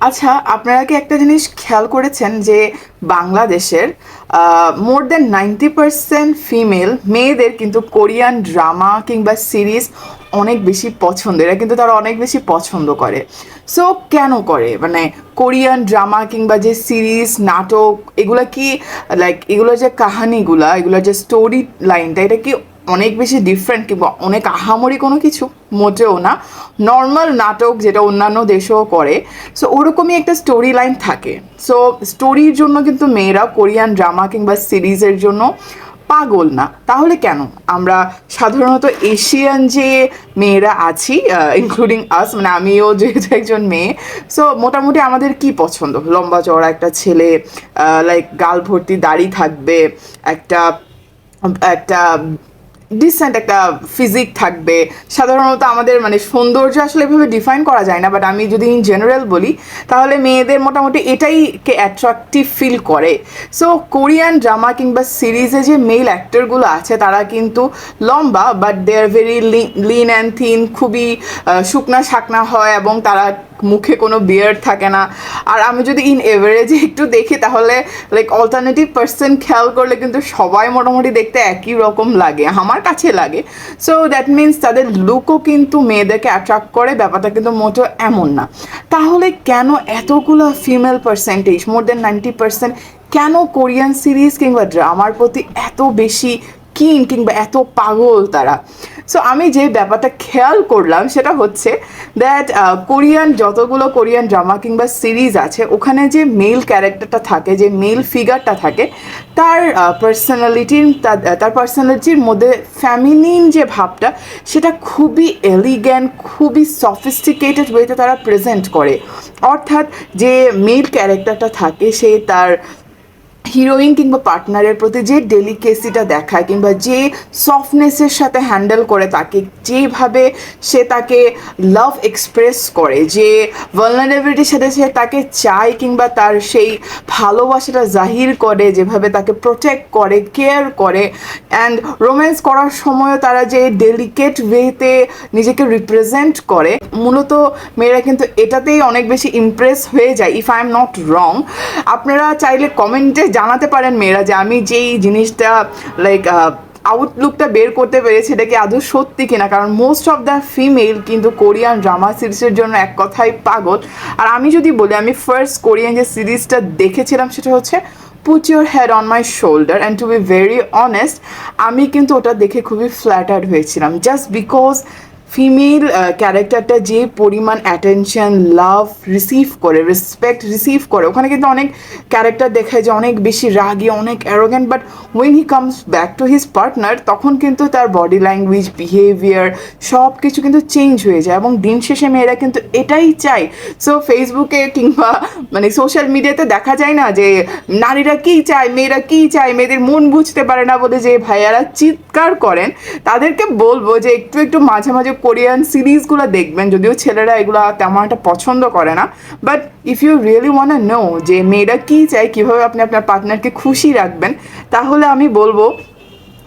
আচ্ছা আপনারা কি একটা জিনিস খেয়াল করেছেন যে বাংলাদেশের more than ninety percent female মেয়েদের কিন্তু কোরিয়ান ড্রামা কিংবা সিরিজ অনেক বেশি পছন্দ, এরা কিন্তু তারা অনেক বেশি পছন্দ করে। সো কেন করে? মানে কোরিয়ান ড্রামা কিংবা যে সিরিজ, নাটক, এগুলো কি লাইক এগুলোর যে কাহানিগুলা এগুলোর যে স্টোরি লাইনটা এটা কি অনেক বেশি ডিফারেন্ট কিংবা অনেক আহামরি কোনো কিছু? মোটেও না নর্মাল নাটক যেটা অন্যান্য দেশেও করে। সো ওরকমই একটা স্টোরি লাইন থাকে। সো স্টোরির জন্য কিন্তু মেয়েরা কোরিয়ান ড্রামা কিংবা সিরিজের জন্য পাগল না। তাহলে কেন? আমরা সাধারণত এশিয়ান যে মেয়েরা আছি ইনক্লুডিং আস মানে আমিও যেহেতু একজন মেয়ে সো মোটামুটি আমাদের কি পছন্দ? লম্বা চওড়া একটা ছেলে লাইক গাল ভর্তি, দাড়ি থাকবে, একটা একটা ডিসেন্ট একটা ফিজিক থাকবে। সাধারণত আমাদের মানে সৌন্দর্য আসলে এভাবে ডিফাইন করা যায় না বাট আমি যদি ইন জেনারেল বলি, তাহলে মেয়েদের মোটামুটি এটাই কে অ্যাট্রাকটিভ ফিল করে। সো কোরিয়ান ড্রামা কিংবা সিরিজে যে মেল অ্যাক্টরগুলো আছে, তারা কিন্তু লম্বা but they are very lean and thin খুবই শুকনা শাকনা হয় এবং তারা মুখে কোনো বিয়ার্ড থাকে না। আর আমি যদি ইন এভারেজে একটু দেখি তাহলে লাইক অল্টারনেটিভ পার্সন খেয়াল করলে কিন্তু সবাই মোটামুটি দেখতে একই রকম লাগে, আমার কাছে লাগে। সো দ্যাট মিন্স তাদের লুকও কিন্তু মেয়েদেরকে অ্যাট্রাক্ট করে, ব্যাপারটা কিন্তু মোটেও এমন না। তাহলে কেন এতগুলো female percentage more than ninety percent কেন কোরিয়ান সিরিজ কিংবা ড্রামার প্রতি এত বেশি কিন কিংবা এত পাগল তারা। সো আমি যে ব্যাপারটা খেয়াল করলাম সেটা হচ্ছে দ্যাট কোরিয়ান যতগুলো কোরিয়ান ড্রামা কিংবা সিরিজ আছে, ওখানে যে মেল ক্যারেক্টারটা থাকে, যে মেল ফিগারটা থাকে, তার পার্সোনালিটির তার পার্সোনালিটির মধ্যে ফ্যামিলিন যে ভাবটা, সেটা খুবই এলিগ্যান্ট খুবই সফিস্টিকেটেড ওয়েতে তারা প্রেজেন্ট করে। অর্থাৎ যে মেল ক্যারেক্টারটা থাকে, সে তার হিরোইন কিংবা পার্টনারের প্রতি যে ডেলিকেসিটা দেখায় কিংবা যে সফটনেসের সাথে হ্যান্ডেল করে তাকে, যেভাবে সে তাকে লাভ এক্সপ্রেস করে, যে ভালনারেবিলিটির সাথে সে তাকে চায় কিংবা তার সেই ভালোবাসাটা জাহির করে, যেভাবে তাকে প্রোটেক্ট করে কেয়ার করে অ্যান্ড রোম্যান্স করার সময়ও তারা যে ডেলিকেট ওয়েতে নিজেকে রিপ্রেজেন্ট করে, মূলত মেয়েরা কিন্তু এটাতেই অনেক বেশি ইমপ্রেস হয়ে যায় if I am not wrong আপনারা চাইলে কমেন্টে জানাতে পারেন মেয়েরা যে আমি যেই জিনিসটা লাইক আউটলুকটা বের করতে পেরেছি এটা কি আদৌ সত্যি কিনা? কারণ মোস্ট অফ দ্য ফিমেল কিন্তু কোরিয়ান ড্রামা সিরিজের জন্য এক কথাই পাগল। আর আমি যদি বলি, আমি ফার্স্ট কোরিয়ান যে সিরিজটা দেখেছিলাম সেটা হচ্ছে put your head on my shoulder and to be very honest আমি কিন্তু ওটা দেখে খুবই ফ্ল্যাটার্ড হয়েছিলাম। জাস্ট বিকজ ফিমেল ক্যারেক্টারটা যে পরিমাণ অ্যাটেনশন লাভ রিসিভ করে রেসপেক্ট রিসিভ করে, ওখানে কিন্তু অনেক ক্যারেক্টার দেখায় যে অনেক বেশি রাগি, অনেক arrogant but when he comes back to his partner তখন কিন্তু তার বডি ল্যাঙ্গুয়েজ বিহেভিয়ার সব কিছু কিন্তু চেঞ্জ হয়ে যায় এবং দিন শেষে মেয়েরা কিন্তু এটাই চায়। সো ফেসবুকে কিংবা মানে সোশ্যাল মিডিয়াতে দেখা যায় না যে নারীরা কী চায়, মেয়েরা কী চায়, মেয়েদের মন বুঝতে পারে না বলে যে ভাইয়ারা চিৎকার করেন, তাদেরকে বলব যে একটু একটু মাঝে মাঝে কোরিয়ান সিরিজগুলো দেখবেন, যদিও ছেলেরা এগুলো তেমন একটা পছন্দ করে না but if you really want know যে মেয়েরা কী চায়, কীভাবে আপনি আপনার পার্টনারকে খুশি রাখবেন, তাহলে আমি বলব,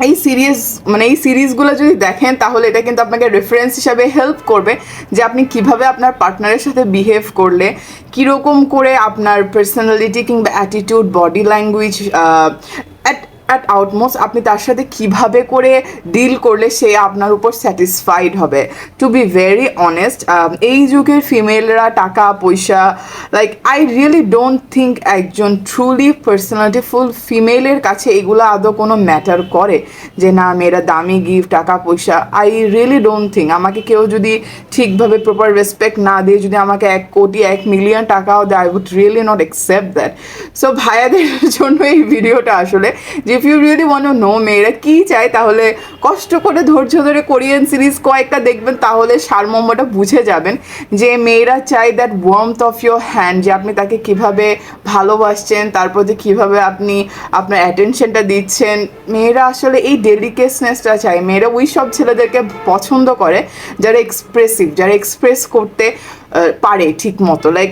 এই সিরিজ মানে এই সিরিজগুলো যদি দেখেন, তাহলে এটা কিন্তু আপনাকে রেফারেন্স হিসাবে হেল্প করবে যে আপনি কীভাবে আপনার পার্টনারের সাথে বিহেভ করলে, কীরকম করে আপনার পার্সোনালিটি কিংবা attitude body language at outmost আপনি তার সাথে কীভাবে করে ডিল করলে সে আপনার উপর স্যাটিসফাইড হবে? টু বি ভেরি অনেস্ট এই যুগের ফিমেলরা টাকা, পয়সা like I really don't think একজন ট্রুলি পার্সোনালিটিফুল ফিমেলের কাছে এগুলো আদৌ কোনো ম্যাটার করে। যে না, মেয়েরা দামি গিফট টাকা, পয়সা আই রিয়েলি ডোন্ট থিঙ্ক আমাকে কেউ যদি ঠিকভাবে প্রপার রেসপেক্ট না দিয়ে যদি আমাকে এক কোটি, এক মিলিয়ন টাকাও দেয় I would really not accept that so ভাইয়াদের জন্য এই ভিডিওটা আসলে, যে if you really want know মেয়েরা কী চায়, তাহলে কষ্ট করে, ধৈর্য ধরে কোরিয়ান সিরিজ কয়েকটা দেখবেন, তাহলে সারমর্মটা বুঝে যাবেন যে মেয়েরা চাই that warmth of your hand যে আপনি তাকে কীভাবে ভালোবাসছেন, তার প্রতি কীভাবে আপনি আপনার অ্যাটেনশনটা দিচ্ছেন। মেয়েরা আসলে এই ডেলিকেসনেসটা চায়। মেয়েরা ওই সব ছেলেদেরকে পছন্দ করে, যারা এক্সপ্রেসিভ যারা এক্সপ্রেস করতে পারে ঠিক মতো। লাইক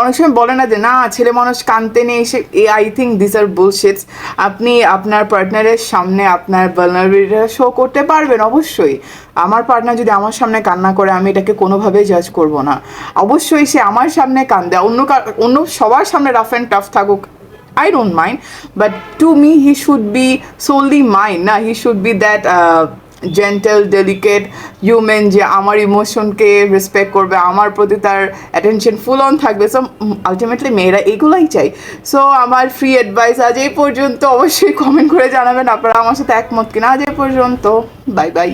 অনেক সময় বলে না যে না ছেলে মানুষ কানতে নেই সে এ I think this are bullshits আপনি আপনার পার্টনারের সামনে আপনার ভালনারেবিলিটিটা শো করতে পারবেন অবশ্যই। আমার পার্টনার যদি আমার সামনে কান্না করে আমি এটাকে কোনোভাবেই জাজ করব না। অবশ্যই সে আমার সামনে কান্দে অন্য অন্য সবার সামনে রাফ অ্যান্ড টাফ থাকুক I don't mind, but to me, he should be solely mine. না should be that uh, gentle, delicate human যে আমার ইমোশনকে রেসপেক্ট করবে আমার প্রতি তার অ্যাটেনশন ফুল অন থাকবে। সো আলটিমেটলি মেয়েরা এগুলাই চাই সো আমার ফ্রি অ্যাডভাইস আজ এই পর্যন্ত অবশ্যই কমেন্ট করে জানাবেন। আপনারা আমার সাথে একমত কিনা আজ এই পর্যন্ত। Bye bye